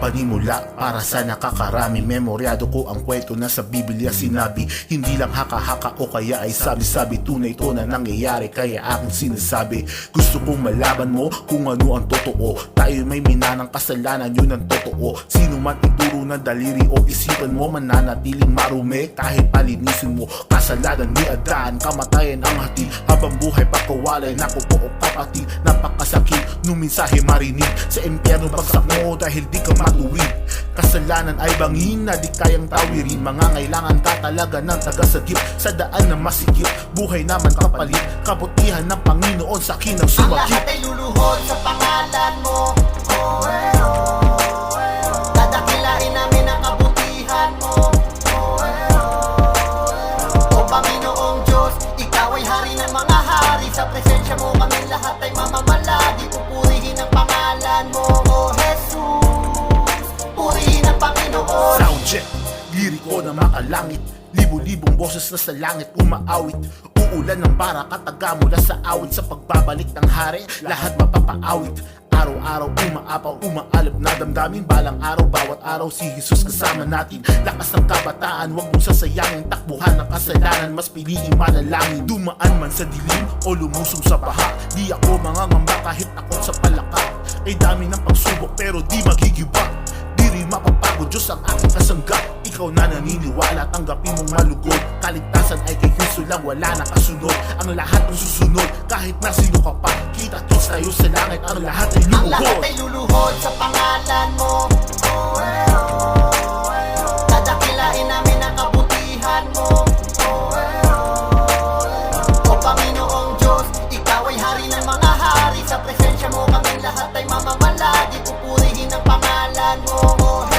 panimula para sa nakakarami. Memoryado ko ang kwento na sa Biblia sinabi Hindi lang haka-haka o kaya ay sabi-sabi Tunay ito na nangyayari kaya aking sinasabi. Gusto kong malaman mo kung ano ang totoo. Tayo may minanang kasalanan yun ang totoo. Sino man ituro ng daliri o isipan mo Mananatiling marumi kahit palinisin mo. Kasalanan ni Adan, kamatayan ang hatid. Habang buhay pakawalay na ko po o kapatid Napakasakit nung mensahe marinig Sa impyerno bagsak mo dahil di ka matuwid. Kasalanan ay bangin na di kayang tawirin. Mangangailangan ka talaga ng tagasagip. Sa daan na masikip Buhay naman kapalit. Kabutihan ng Panginoon sa akin ang Ang sumakit. lahat ay luluhod sa pangalan mo. Oh, eh, oh, ang Diyos, Ikaw ay hari ng mga hari. Sa presensya mo kami lahat ay mamamalagi liriko na makalangit Libo-libong boses na sa langit umaawit. Uulan ng bara kataga mula sa awit. Sa pagbabalik ng hari, lahat mapapaawit. Araw-araw umaapaw, umaalap na damdamin. Balang araw, bawat araw si Jesus kasama natin. Lakas ng kabataan, wag mong sasayangin. Takbuhan ng kasalanan, mas piliin manalangin. Dumaan man sa dilim o lumusong sa baha. Di ako mangangamba kahit ako sa palaka. Ay dami ng pagsubok pero di magigiba. Di rin mapapagod Diyos ang aking kasangga Ikaw na naniniwala, tanggapin mong malugod. Kaligtasan ay kay Kristo lang, wala na kasunod. Ang lahat ng susunod, kahit na sino ka pa. Kita-kits tayo sa langit, ang lahat ay Ang lahat ay luluhod sa pangalan mo. Oh, eh, oh, eh, oh. Ang kabutihan mo. Oh, eh, oh, eh, oh. O Diyos, Ikaw ay hari ng mga hari. Sa presensya mo kami lahat ay mamamalagi Pupurihin ang pangalan mo. oh,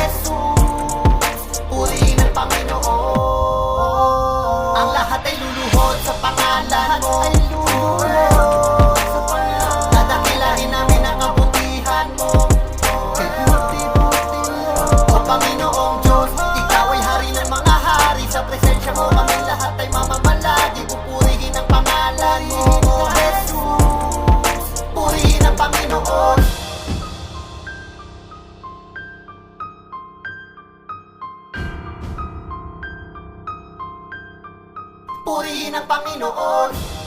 Purihin ang Panginoon